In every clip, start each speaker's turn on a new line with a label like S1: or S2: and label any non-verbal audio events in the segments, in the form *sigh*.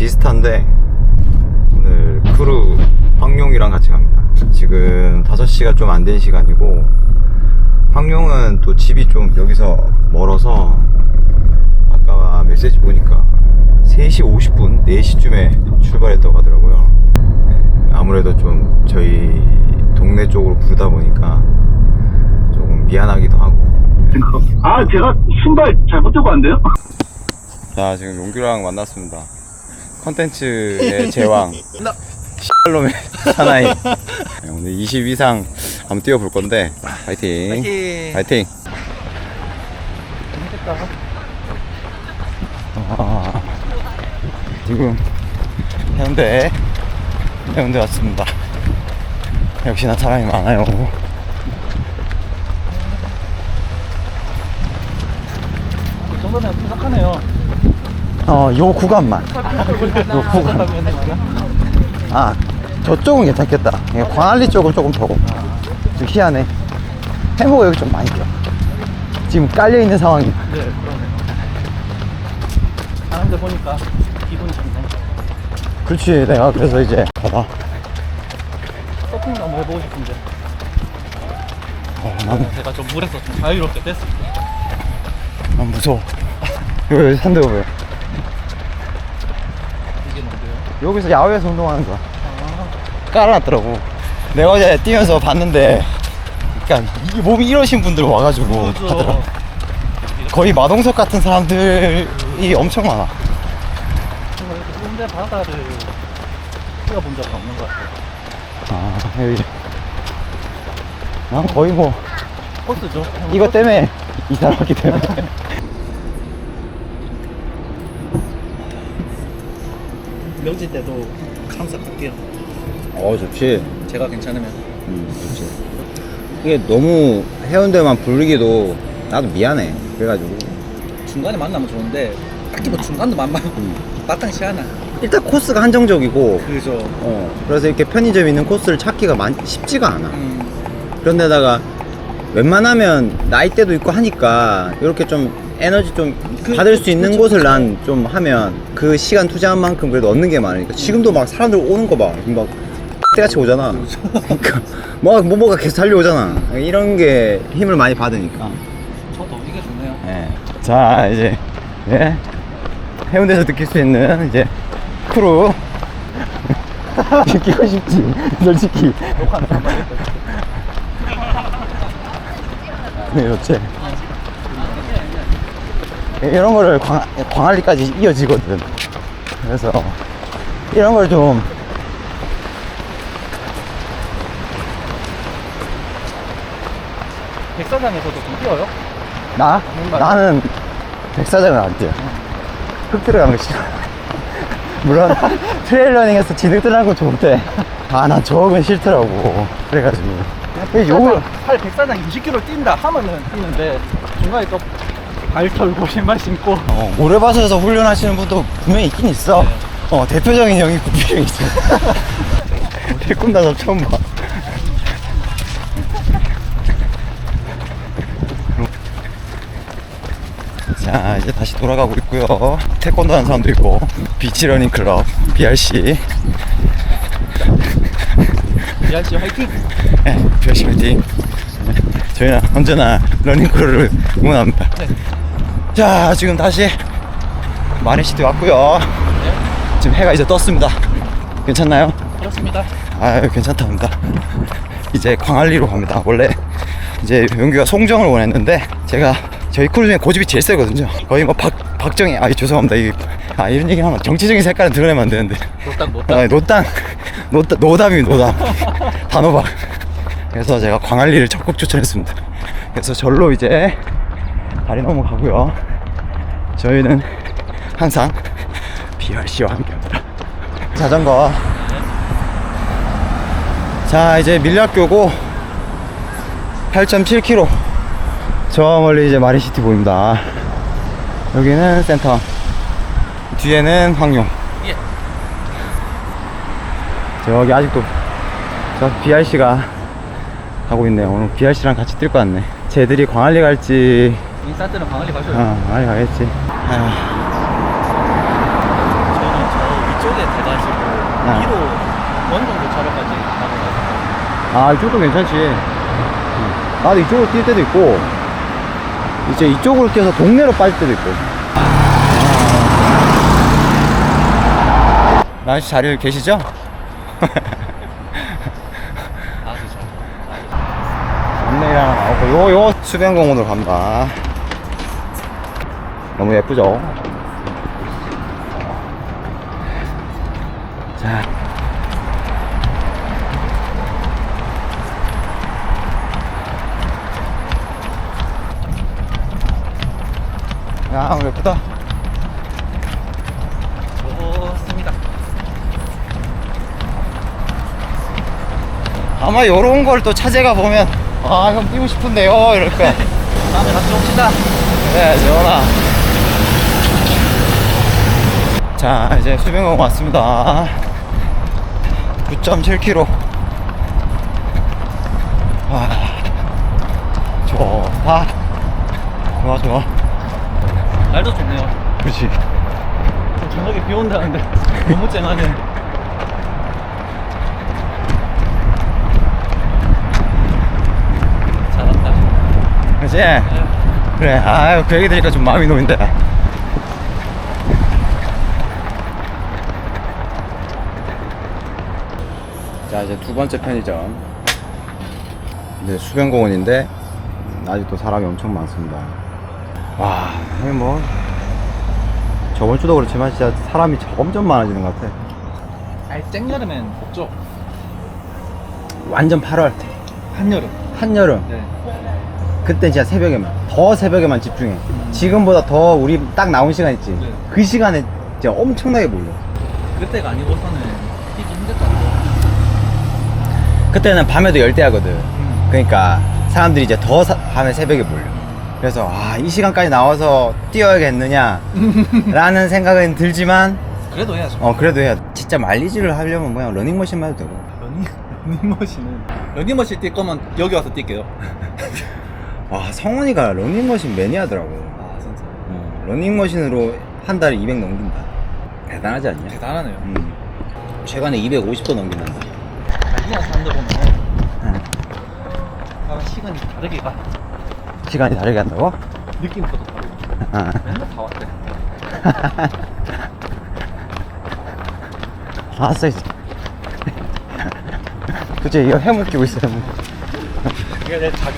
S1: 비슷한데 오늘 크루 황룡이랑 같이 갑니다. 지금 5시가 좀 안 된 시간이고 황룡은 또 집이 좀 여기서 멀어서 아까 메시지 보니까 3시 50분, 4시쯤에 출발했다고 하더라고요. 네, 아무래도 좀 저희 동네 쪽으로 부르다 보니까 조금 미안하기도 하고
S2: 아, 제가 신발 잘못 들고 왔는데요?
S1: 자 지금 용규랑 만났습니다 컨텐츠의 제왕. 씨발놈의 사나이. 네, 오늘 20 이상 한번 뛰어볼 건데. 파이팅.
S3: 파이팅.
S1: 파이팅. 아, 지금 해운대 해운대 왔습니다. 역시나 사람이 많아요.
S3: 이 정도면 부족하네요.
S1: 어, 요 구간만. 요 구간. 아, 저쪽은 괜찮겠다. 예, 광안리 쪽은 조금 더. 좀 희한해. 해모가 여기 좀 많이 껴. 지금 깔려있는 상황이.
S3: 네, 그러네. 사람들 보니까 기분이 좋네.
S1: 그렇지, 내가 그래서 이제, 봐봐.
S3: 서핑 너무 해보고 싶은데.
S1: 어, 난,
S3: 제가 좀 물에서 좀 자유롭게 됐을 때.
S1: 난 무서워. 여기, 여기 산대 보여.
S3: 이게 뭔데요?
S1: 여기서 야외에서 운동하는 거야.
S3: 아,
S1: 깔아놨더라고. 내가 어제 뛰면서 봤는데, 그니까, 이 몸이 이러신 분들 와가지고 하더라. 거의 마동석 같은 사람들이 엄청 많아.
S3: 좋은데 바다를 뛰어본 적은 없는 것 같아요.
S1: 아, 여기. 난 거의 뭐,
S3: 코스죠?
S1: 이것 때문에 이사를 왔기 때문에. *laughs*
S3: 명지 때도 참석할게요.
S1: 어, 좋지.
S3: 제가 괜찮으면.
S1: 음, 좋지. 이게 너무 해운대만 부르기도 나도 미안해. 그래가지고.
S3: 중간에 만나면 좋은데, 딱히 뭐 중간도
S1: 음.
S3: 마땅치 않아.
S1: 일단 코스가 한정적이고,
S3: 그죠.
S1: 어, 그래서 이렇게 편의점 있는 코스를 찾기가 많, 쉽지가 않아.
S3: 음,
S1: 그런데다가 웬만하면 나이대도 있고 하니까 이렇게 좀 에너지 좀
S3: 그-
S1: 받을 수 있는
S3: 그쵸,
S1: 곳을. 난 좀 하면 그 시간 투자한 만큼 그래도 얻는 게 많으니까 지금도 막 사람들 오는 거봐막 때같이 오잖아 그러니까 뭐 뭐가 계속 달려오잖아 이런 게 힘을 많이 받으니까
S3: 저도 이게 좋네요.
S1: 예. 자 이제 예. 해운대에서 느낄 수 있는 이제 크루 *laughs* 느끼고 싶지 솔직히
S3: 사람
S1: 네, 좋지. 이런 거를 광, 광안리까지 이어지거든. 그래서 이런 걸 좀
S3: 백사장에서도 좀 뛰어요?
S1: 나? 나는 백사장을 안 뛰어. 흙 들어가는 거 싫어. *laughs* 물론 트레일러닝에서 들어가는 건 좋은데 아, 난 저건 싫더라고. 그래가지고. 요걸,
S3: 팔 백사장 20km 뛴다 하면은 뛰는데 중간에 또발 털고 *laughs* 신발 신고
S1: 어, 모래밭에서 훈련하시는 분도 분명히 있긴 있어. 어, 대표적인 형이 구피형이 있어. *laughs* 태권도도 처음 봐. 자, 이제 다시 돌아가고 있고요. 태권도 하는 사람도 있고, 비치러닝 클럽, BRC.
S3: 야지 화이팅!
S1: 네, BRC 화이팅. 네, 저희는 언제나 러닝크루를 응원합니다.
S3: 네.
S1: 자, 지금 다시 마린시티 왔고요. 지금 해가 이제 떴습니다. 괜찮나요?
S3: 그렇습니다.
S1: 아, 괜찮답니다. 이제 광안리로 갑니다. 원래 이제 용규가 송정을 원했는데 제가 저희 크루 중에 고집이 제일 세거든요. 거의 뭐 박, 박정희, 아, 죄송합니다. 이, 아, 이런 얘기 하면 정치적인 색깔은 드러내면 안 되는데. 아, 노땅, 노땅, 노담이 노담. 단호박. 그래서 제가 광안리를 적극 추천했습니다. 그래서 절로 이제 다리 넘어가고요. 저희는 항상 BRC와 함께 합니다. 자전거. 자, 이제 밀락교고 8.7km. 저 멀리 이제 마린시티 보입니다. 여기는 센터. 뒤에는 황룡.
S3: 예.
S1: 저기 아직도 저 BRC가 가고 있네요. 오늘 BRC랑 같이 뛸 것 같네. 쟤들이 광안리 갈지,
S3: 인스타트는 광안리 가셔요.
S1: 어, 광안리 가겠지. 아,
S3: 낮에 돼가지고
S1: 네.
S3: 위로 어느 정도 차로까지 가는
S1: 아 이쪽도 괜찮지 나도 이쪽으로 뛸 때도 있고 이제 이쪽으로 뛰어서 동네로 빠질 때도 있고 나씨 자리를 계시죠?
S3: 아주 잘.
S1: 썸네일 하나 나오고 요, 요 수변공원으로 갑니다 너무 예쁘죠? 아마 요런 걸 또 차제가 보면, 아, 형 뛰고 싶은데요. 이럴 거야. *laughs*
S3: 다음에 같이 옵시다.
S1: 네, 재원아. 자, 이제 수변공원 왔습니다. 9.7km. 와, 좋다. 좋아, 좋아.
S3: 날도 좋네요.
S1: 그렇지.
S3: 저녁에 비 온다는데 *laughs* 너무 쨍하네. 잘한다.
S1: 그렇지?
S3: 네.
S1: 그래. 아유, 그 얘기 들으니까 좀 마음이 놓인다. 자, 이제 두 번째 편의점. 이제 수변공원인데, 아직도 사람이 엄청 많습니다. 와, 여기 뭐, 저번 주도 그렇지만 진짜 사람이 점점 많아지는 것 같아.
S3: 아니 쨍여름엔 없죠.
S1: 완전 8월,
S3: 한여름.
S1: 한여름.
S3: 네.
S1: 그때 진짜 새벽에만 더 새벽에만 집중해 지금보다 더 우리 딱 나온 시간 있지
S3: 네.
S1: 그 시간에 진짜 엄청나게 몰려
S3: 그때가 아니고서는 뛰기 힘들더라고.
S1: 그때는 밤에도 열대하거든
S3: 음.
S1: 그러니까 사람들이 이제 더 사- 밤에 새벽에 몰려 그래서 아 이 시간까지 나와서 뛰어야겠느냐 *laughs* 라는 생각은 들지만
S3: 그래도 해야죠.
S1: 어 그래도 해야 돼. 진짜 말리지를 하려면 그냥 러닝머신만 해도 되고
S3: 러닝 러닝머신은 러닝머신 뛸 거면 여기 와서 뛸게요. *laughs*
S1: 와 성훈이가 러닝머신 매니아더라고
S3: 아 진짜
S1: 어, 러닝머신으로 한 달에 200 넘긴다 대단하지 않냐?
S3: 대단하네요.
S1: 음. 최근에 250도 넘긴단다
S3: 그냥 사람들 보면
S1: 응.
S3: 아, 시간이 다르게 가.
S1: 시간이 다르게 한다고?
S3: 느낌부터 다르고.
S1: 아.
S3: 맨날 다 왔대.
S1: 알았어 이제 그치 이거 해묵 끼고 있어
S3: 이게 내 자기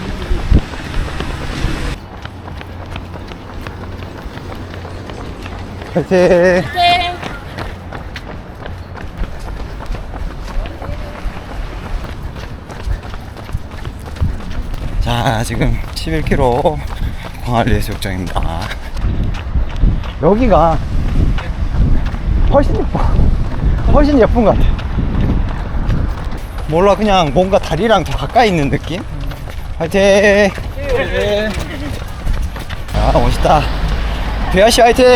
S1: 파이팅. 자 지금 11km 광안리 해수욕장입니다. 여기가 훨씬 예뻐. 훨씬 예쁜 것 같아. 몰라 그냥 뭔가 다리랑 더 가까이 있는 느낌? 파이팅!
S3: 네.
S1: 아 멋있다 배아씨 화이팅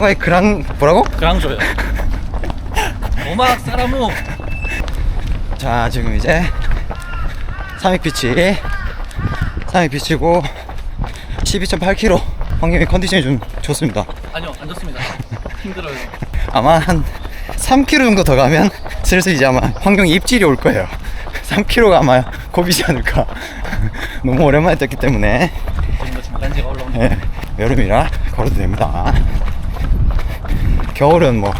S1: 아이 그랑 뭐라고?
S3: 그랑조요. 오막 사라무.
S1: 자 지금 이제 삼익비치 삼익비치고 12.8km 환경이 컨디션이 좀 좋습니다
S3: 아니요 안 좋습니다. 힘들어요. *laughs*
S1: 아마 한 3km 정도 더 가면 슬슬 이제 아마 환경이 입질이 올 거예요 3km가 아마 고비지 않을까 *laughs* 너무 오랜만에 뛰었기 때문에
S3: 장단지가 올라오는.
S1: 예, 여름이라 걸어도 됩니다. 겨울은 뭐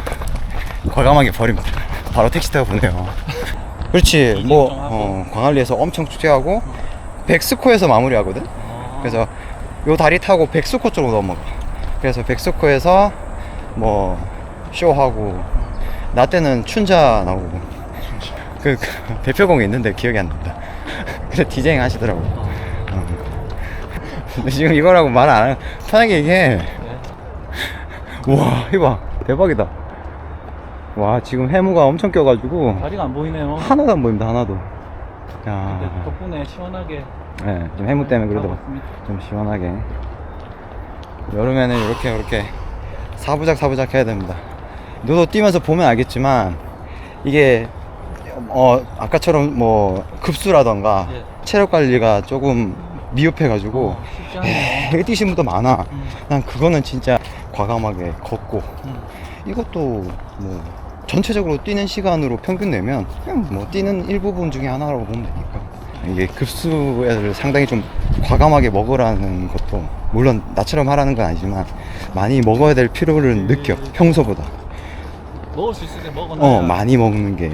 S1: 과감하게 버립니다. 바로 택시 타고 보내요. 그렇지. 뭐 어, 광안리에서 엄청 축제하고 백스코에서 마무리하거든. 그래서 요 다리 타고 백스코 쪽으로 넘어가. 그래서 백스코에서 뭐 쇼하고 나 때는 춘자 나오고 그, 그 대표공이 있는데 기억이 안 난다. *laughs* 그래 디제잉 하시더라고. 어. 근데 지금 이거라고 말안 하고 편하게 얘기해.
S3: 네.
S1: 우와, 이봐. 대박이다. 와, 지금 해무가 엄청 껴가지고
S3: 다리가 안 보이네요.
S1: 하나도 안 보입니다, 하나도.
S3: 근데
S1: 야,
S3: 덕분에 시원하게.
S1: 네, 좀 해무 때문에 그래도
S3: 가고 있습니다.
S1: 좀 시원하게. 여름에는 이렇게 이렇게 사부작 사부작 해야 됩니다. 너도 뛰면서 보면 알겠지만 이게 어 아까처럼 뭐 급수라던가
S3: 예.
S1: 체력 관리가 조금 미흡해가지고.
S3: 쉽지 않네요.
S1: 배 뛰신 분도 많아.
S3: 음.
S1: 난 그거는 진짜 과감하게 걷고.
S3: 음.
S1: 이것도 뭐 전체적으로 뛰는 시간으로 평균 내면 그냥 뭐 뛰는 일부분 중에 하나라고 보면 되니까. 이게 급수를 상당히 좀 과감하게 먹으라는 것도 물론 나처럼 하라는 건 아니지만 많이 먹어야 될 필요를 느껴 평소보다.
S3: 먹을 수 있을 때 먹어놔야.
S1: 어 많이 먹는 게.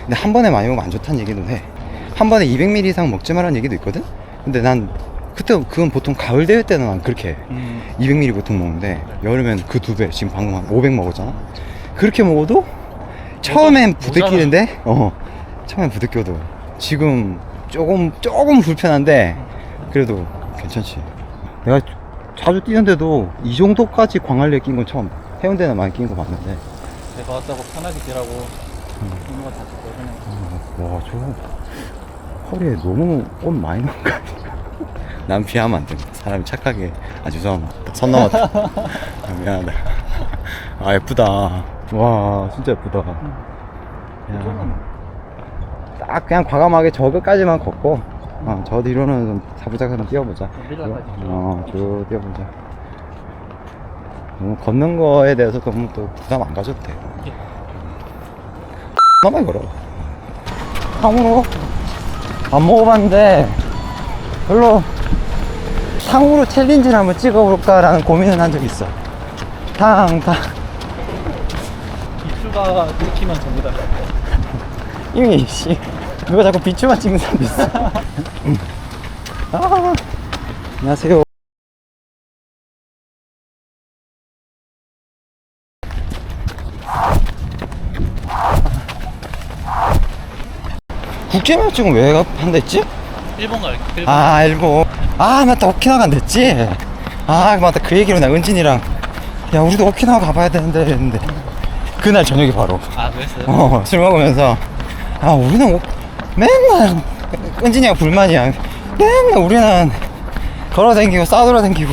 S1: 근데 한 번에 많이 먹으면 안 좋다는 얘기도 해한 번에 200ml 이상 먹지 말라는 얘기도 있거든 근데 난 그때 그건 보통 가을 대회 때는 난 그렇게 해.
S3: 음.
S1: 200ml 보통 먹는데 여름엔 그 두 배 지금 방금 한 500 먹었잖아. 그렇게 먹어도 처음엔 부대끼는데 어 처음엔 부대껴도 지금 조금 조금 불편한데 그래도 괜찮지. 내가 자주 뛰는데도 이 정도까지 광안리에 낀 건 처음 해운대는 많이 낀 거 봤는데.
S3: 내가 왔다고 편하게 뛰라고 이모가 다 줬거든
S1: 와 저거 허리에 너무 옷 많이 넣은 거 아니야 *laughs* 난 피하면 안돼 사람이 착하게 아 죄송합니다 선 넘었다. 아, 미안하다. 아 예쁘다. 와 진짜 예쁘다.
S3: 이거는
S1: 딱 그냥 과감하게 저거까지만 걷고 어, 저 뒤로는 좀 사부작 한번 뛰어보자.
S3: 밀라까지. 쭉.
S1: 어쭉 뛰어보자. 너무 걷는 거에 대해서 너무 또 부담 안 가져도 돼.
S3: 예.
S1: 너무 걸어. 탕후루 안 먹어봤는데 별로 탕후루 챌린지를 한번 찍어볼까라는 고민은 한 적이 있어. 탕, 탕.
S3: 입수가 익히면 됩니다. *laughs*
S1: 이미 씨 누가 자꾸 비추만 찍는 사람도 있어. *laughs* 음. 아, 안녕하세요 국제면허증은 왜 했지?
S3: 일본 갈게 일본
S1: 아 일본. 아 맞다. 오키나와 간다 했지? 아 맞다. 그 얘기로 나 은진이랑. 야 우리도 오키나와 가봐야 되는데 했는데. 그날 저녁에 바로.
S3: 아 그랬어요?
S1: 어, 술 먹으면서. 아 우리는 오- 맨날 은진이가 불만이야. 맨날 우리는 걸어다니고 싸돌아다니고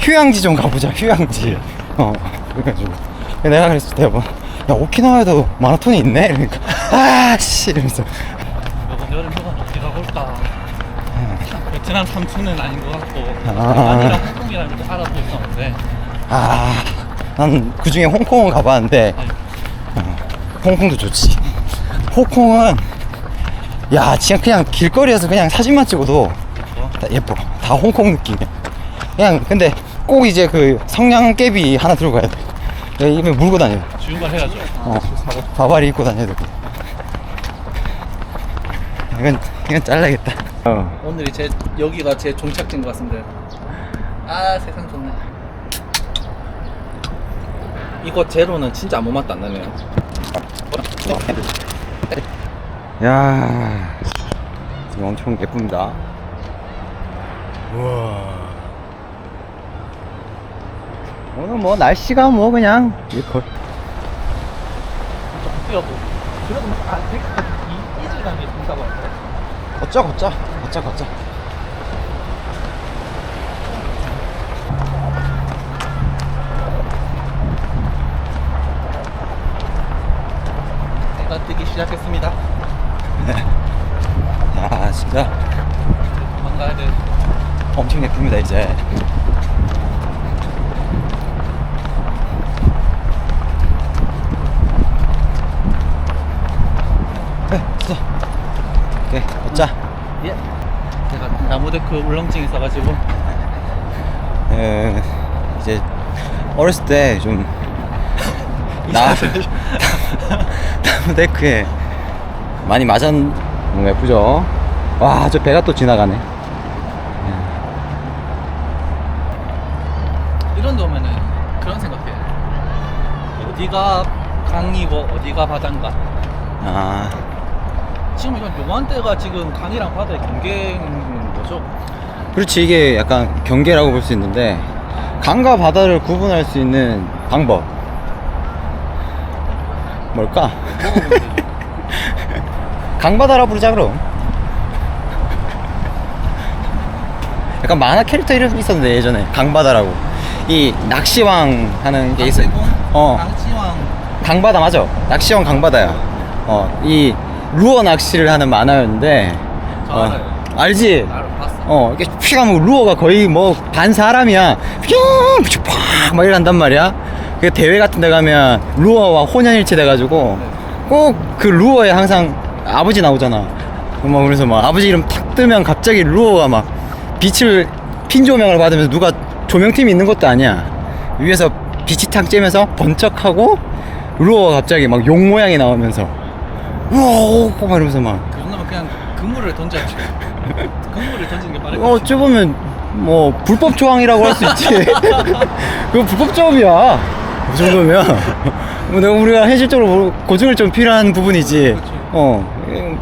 S1: 휴양지 좀 가보자. 휴양지. 어 그래가지고. 내가 그랬을 때 여보 야 오키나와에도 마라톤이 있네? 이러니까. 아씨 이러면서
S3: 여름 휴가는 어디 가볼까 베트남 삼촌은 아닌 것 같고
S1: 아.
S3: 아니랑 홍콩이랑 이렇게 알아보고 있었는데
S1: 아 난 그중에 홍콩은 가봤는데 어, 홍콩도 좋지 홍콩은 야 진짜 그냥 길거리에서 그냥 사진만 찍어도
S3: 뭐?
S1: 다 예뻐. 다 홍콩 느낌이야. 그냥 근데 꼭 이제 그 성냥개비 하나 들고 가야 돼. 입에 물고 다녀.
S3: 주윤발 해야죠
S1: 어. 바바리 입고 다녀야 돼. 이건 이건 잘라야겠다. 어.
S3: 오늘이 제 여기가 제 종착지인 것 같습니다 아 세상 좋네 이거 제로는 진짜 아무 맛도 안 나네요
S1: 야 지금 엄청 예쁩니다. 우와. 오늘 뭐 날씨가 뭐 그냥 이거
S3: 뛰어보 그래도 아, 이 이질감이 든다고 할까요?
S1: 걷자 걷자 걷자 걷자.
S3: 해가 뜨기 시작했습니다 *laughs*
S1: 야 진짜
S3: 도망가야 돼
S1: 엄청 예쁩니다 이제. 네, 됐어. 오케이, 걷자.
S3: 예. 나무데크 울렁증 있어가지고.
S1: 에, 이제 어렸을 때좀 *laughs* 나, *laughs* 나무데크에 많이 맞았, 너무 예쁘죠? 와, 저 배가 또 지나가네.
S3: 이런 데 오면은 그런 생각해. 어디가 강이고 어디가 바다인가?
S1: 아,
S3: 지금 이건 요만때가 지금 강이랑 바다의 경계인 거죠?
S1: 그렇지. 이게 약간 경계라고 볼 수 있는데, 강과 바다를 구분할 수 있는 방법. 뭘까? *laughs* 강바다라 부르자, 그럼. 약간 만화 캐릭터 이름 있었는데, 예전에. 강바다라고. 이 낚시왕 하는 게 있어. 어.
S3: 강치왕
S1: 강바다 맞아. 낚시왕 강바다야. 어, 이 루어 낚시를 하는 만화였는데.
S3: 저
S1: 어. 알지?
S3: 어,
S1: 이게 피가 뭐 루어가 거의 뭐 반 사람이야. 팍막 이런단 말이야. 그 대회 같은 데 가면 루어와 혼연일체 돼가지고 꼭 그 루어에 항상 아버지 나오잖아. 막 그래서 막 아버지 이름 탁 뜨면 갑자기 루어가 막 빛을 핀 조명을 받으면서 누가 조명팀이 있는 것도 아니야. 위에서 빛이 탁 쬐면서 번쩍하고 루어가 갑자기 막용 모양이 나오면서 우와 막 이러면서 막
S3: 그 정도면 그냥 그물을 던져야지. *laughs* 그물을 던지는 게 빠를
S1: 어, 어찌 보면 뭐 불법 조항이라고 할 수 있지. *laughs* 그거 불법 조업이야. 그 정도면 뭐 내가 우리가 현실적으로 고증을 좀 필요한 부분이지. 어. 음,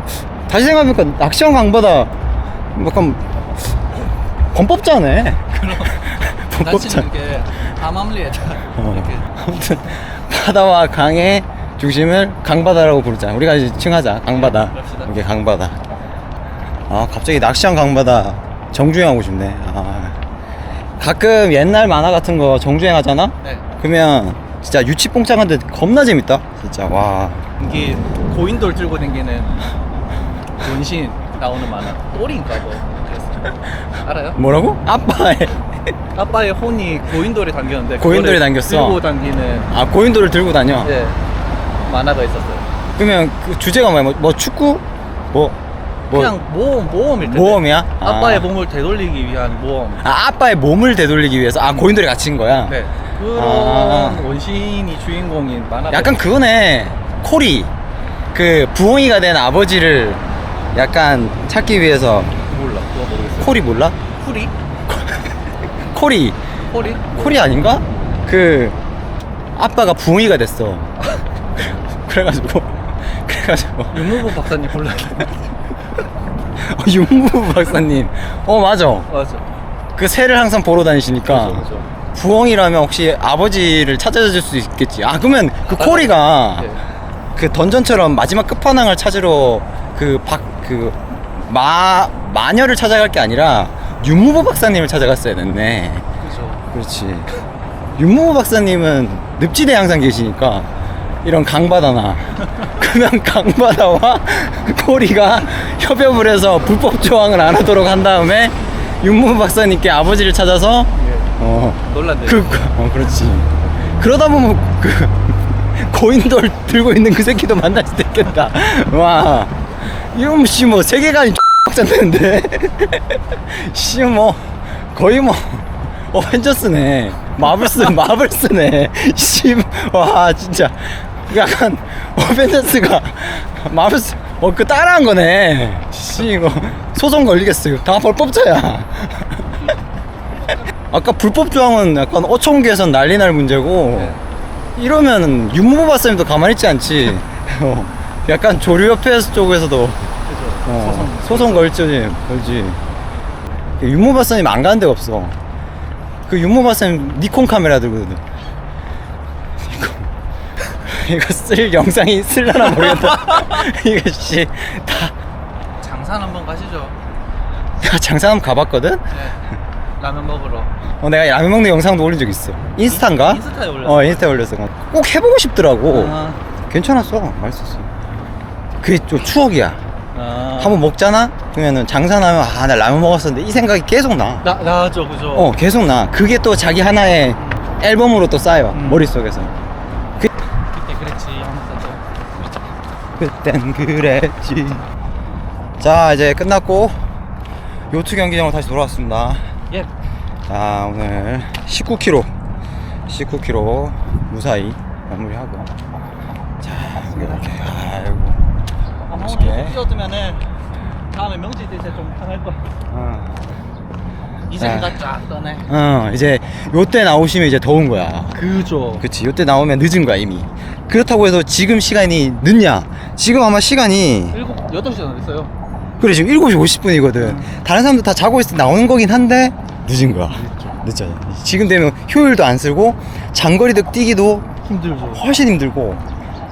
S1: 다시 생각해보니까 낚시한 강보다 약간 범법자네.
S3: 그럼 *laughs*
S1: 범법자.
S3: 게 암암리에다
S1: 어.
S3: 이렇게
S1: 아무튼 바다와 강의 중심을 강바다라고 부르자. 우리가 이제 칭하자. 강바다.
S3: 그럽시다.
S1: 이게 강바다. 아 갑자기 낚시한 강바다 정주행하고 싶네. 아. 가끔 옛날 만화 같은 거 정주행하잖아.
S3: 네.
S1: 그러면 진짜 유치뽕짝한데 겁나 재밌다. 진짜 와.
S3: 이게 고인돌 들고 다니는 원신 나오는 만화 또리인가 뭐 그랬어. 알아요?
S1: 뭐라고? 아빠의
S3: 아빠의 혼이 고인돌에 담겼는데
S1: 고인돌에
S3: 그거를
S1: 담겼어?
S3: 들고 당기는
S1: 아 고인돌을 들고 다녀.
S3: 예 만화가 있었어요.
S1: 그러면 그 주제가 뭐야? 뭐, 뭐 축구? 뭐 뭐.
S3: 그냥 모험 모험일 텐데.
S1: 모험이야?
S3: 아빠의
S1: 아.
S3: 몸을 되돌리기 위한 모험.
S1: 아 아빠의 몸을 되돌리기 위해서 아 고인돌이 갇힌 거야.
S3: 네. 그런
S1: 아.
S3: 원신이 주인공인 만화.
S1: 약간 그거네 코리 그 부엉이가 된 아버지를 약간 찾기 위해서
S3: 몰라. 그거 모르겠어요.
S1: 코리 몰라?
S3: 코리? *laughs*
S1: 코리
S3: 코리?
S1: 코리 아닌가? 그 아빠가 부엉이가 됐어 *laughs* 그래가지고 그래가지고
S3: 윤무부 박사님 몰라.
S1: 어, 윤무 박사님 어 맞아
S3: 맞아.
S1: 그 새를 항상 보러 다니시니까
S3: 그죠, 그죠.
S1: 부엉이라면 혹시 아버지를 찾아줄 수 있겠지 아 그러면 그 코리가
S3: 예.
S1: 그 던전처럼 마지막 끝판왕을 찾으러 그 박 그 마 마녀를 찾아갈 게 아니라 윤무보 박사님을 찾아갔어야 됐네.
S3: 그죠.
S1: 그렇지. 윤무보 박사님은 늪지대 항상 계시니까 이런 강바다나 *laughs* 그러면 강바다와 코리가 협업을 해서 불법 조항을 안 하도록 한 다음에 윤무보 박사님께 아버지를 찾아서
S3: 예.
S1: 어
S3: 놀란데.
S1: 그, 그, 어, 그렇지. 그러다 보면 그 *laughs* 고인돌 들고 있는 그 새끼도 만날 수도 있겠다. *laughs* 와, 이건 씨뭐 세계관이 X되는데, 씨뭐 거의 뭐 어벤져스네. 마블스 마블스네. 씨, 와 진짜 약간 어벤져스가 마블스 어 그 따라한 거네. 씨 이거 소송 걸리겠어요. 다 벌법자야. *laughs* 아까 불법 조항은 약간 어촌계에선 난리 날 문제고
S3: 네.
S1: 이러면 윤무보 박사님도 가만히 있지 않지 *laughs* 어, 약간 조류협회 쪽에서도. 어, 소송 걸지 걸지 박사님 안 가는 데가 없어 그 박사님 니콘 카메라 들거든 *laughs* 이거 쓸 영상이 쓸려나 모르겠다 *laughs* 이거 씨 다
S3: 장산 한번 가시죠.
S1: 장사 한번 가봤거든
S3: 네. 라면 먹으러.
S1: 어, 내가 라면 먹는 영상도 올린 적 있어 인스타인가?
S3: 인스타에 올렸어.
S1: 어 인스타에 올렸어 꼭 해보고 싶더라고
S3: 아.
S1: 괜찮았어 맛있었어 그게 좀 추억이야
S3: 아.
S1: 한번 먹잖아 그러면은 장사나면 아 나 라면 먹었었는데 이 생각이 계속 나
S3: 나 나죠 그죠.
S1: 어, 계속 나 그게 또 자기 하나의 앨범으로 또 쌓여
S3: 음.
S1: 머릿속에서 그땐 그랬지 자 이제 끝났고 요트 경기장으로 다시 돌아왔습니다
S3: 예.
S1: 자 오늘 19km 19km 무사히 마무리하고 자 이렇게 아이고.
S3: 오늘 뛰어두면은 다음에 명절 때좀 편할 거야.
S1: 어,
S3: 이제 가 쫙 떠네.
S1: 어 이제 요때 나오시면 이제 더운 거야
S3: 그죠.
S1: 그치 요때 나오면 늦은 거야 이미 그렇다고 해서 지금 시간이 늦냐 지금 아마 시간이
S3: 일곱 여덟 시간 됐어요.
S1: 그래 지금 7시 50분이거든 다른 사람도 다 자고 있을 때 나오는 거긴 한데 늦은 거야 늦죠 지금 되면 효율도 안 쓰고 장거리도 뛰기도
S3: 힘들죠.
S1: 훨씬 힘들고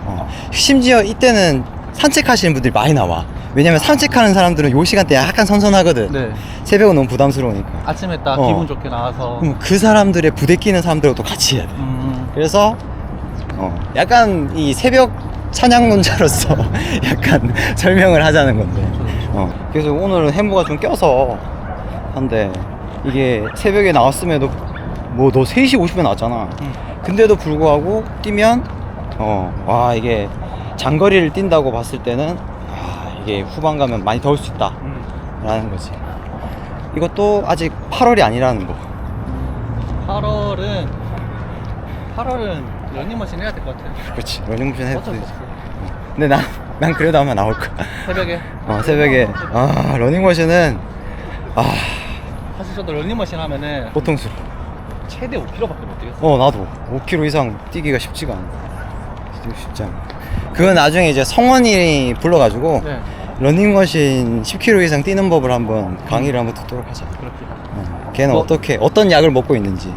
S1: 어, 심지어 이때는 산책하시는 분들이 많이 나와 왜냐면 산책하는 사람들은 요 시간대 약간 선선하거든
S3: 네.
S1: 새벽은 너무 부담스러우니까
S3: 아침에 딱
S1: 어.
S3: 기분 좋게 나와서.
S1: 그럼 그 사람들의 부대 끼는 사람들하고 또 같이 해야 돼
S3: 음.
S1: 그래서 어, 약간 이 새벽 찬양론자로서 *laughs* 약간 설명을 하자는 건데 어. 그래서 오늘은 햄버가 좀 껴서 한데 이게 새벽에 나왔음에도 뭐 너 3시 50분에 나왔잖아.
S3: 응.
S1: 근데도 불구하고 뛰면 어, 와 이게 장거리를 뛴다고 봤을 때는 아, 이게 후반 가면 많이 더울 수 있다.
S3: 음.
S1: 라는 거지. 이것도 아직 8월이 아니라는 거.
S3: 8월은 8월은 러닝머신 해야 될 것 같아요.
S1: 그렇지. 러닝머신 해도
S3: 어쩔 수
S1: 되지.
S3: 없어.
S1: 근데 난, 난 그래도 아마 나올 거야.
S3: 새벽에.
S1: 어, 새벽에. 아, 러닝머신은, 아,
S3: 사실 저도 러닝머신 하면은
S1: 고통스러워.
S3: 최대 5km밖에 못 뛰겠어.
S1: 어, 나도. 5km 이상 뛰기가 쉽지가 않아. 뛰기 쉽지 않아. 그건 나중에 이제 성원이 불러가지고,
S3: 네.
S1: 러닝머신 10km 이상 뛰는 법을 한번 강의를 한번 듣도록 하자.
S3: 그렇게.
S1: 어, 걔는
S3: 뭐-
S1: 어떻게, 어떤 약을 먹고 있는지.